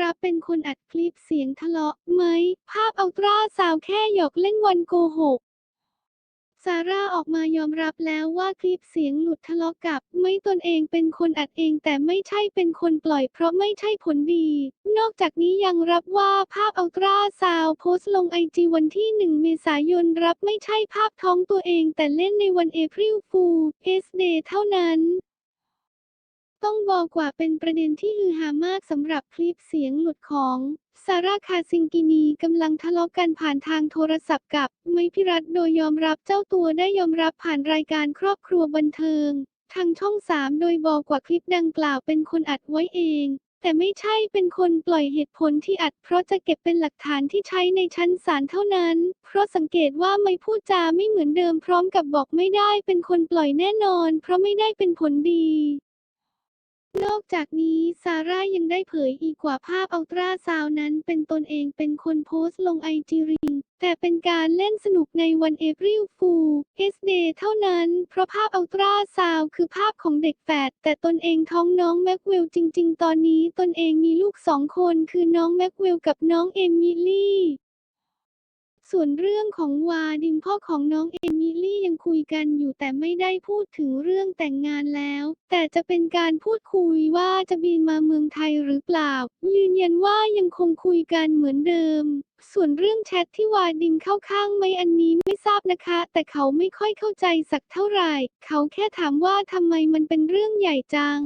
รับเป็นคนอัดคลิปเสียงทะเลาะไหม ภาพอัลตราซาวแค่หยอกเล่นวันโกหกซาร่าออกมายอมรับแล้วว่าคลิปเสียงหลุดทะเลาะกับ ไม่ตนเองเป็นคนอัดเองแต่ไม่ใช่เป็นคนปล่อยเพราะไม่ใช่ผลดี นอกจากนี้ยังรับว่าภาพอัลตราซาวโพสต์ลงไอจีวันที่ 1 เมษายนรับไม่ใช่ภาพท้องตัวเองแต่เล่นในวันเอพริลฟูลเอสเดย์เท่านั้น ต้องบอกว่าเป็นประเด็นที่ฮือฮามากสำหรับคลิปเสียงหลุดของซาร่าคาซิงกินีกำลังทะเลาะกันผ่านทางโทรศัพท์กับไมพิรัตโดยยอมรับเจ้าตัวได้ยอมรับผ่านรายการครอบครัวบันเทิง ทางช่อง 3 โดยบอกว่าคลิปดังกล่าวเป็นคนอัดไว้เอง แต่ไม่ใช่เป็นคนปล่อยเหตุผลที่อัด เพราะจะเก็บเป็นหลักฐานที่ใช้ในชั้นศาลเท่านั้น เพราะสังเกตว่าไม่พูดจาไม่เหมือนเดิมพร้อมกับบอกไม่ได้เป็นคนปล่อยแน่นอน เพราะไม่ได้เป็นผลดี อกจากนี้ซาร่ายังได้เผยอีกว่าภาพอัลตราซาวนั้นเป็นตนเองเป็นคนโพสต์ลงไอจีริง แต่เป็นการเล่นสนุกในวันเอพริลฟูเอสเดย์เท่านั้น เพราะภาพอัลตราซาวคือภาพของเด็กแฝดแต่ตนเองท้องน้องแม็กเวลจริง ๆ ตอนนี้ตนเองมีลูกสองคนคือน้องแม็กเวลกับน้องเอมิลี่ ส่วนเรื่องของวาดิมพ่อของน้องเอมิลี่ยังคุยกันอยู่แต่ไม่ได้พูดถึงเรื่องแต่งงานแล้ว แต่จะเป็นการพูดคุยว่าจะบินมาเมืองไทยหรือเปล่า ยืนยันว่ายังคงคุยกันเหมือนเดิม ส่วนเรื่องแชทที่วาดิมเข้าข้างไหมอันนี้ไม่ทราบนะคะ แต่เขาไม่ค่อยเข้าใจสักเท่าไหร่ เขาแค่ถามว่าทำไมมันเป็นเรื่องใหญ่จัง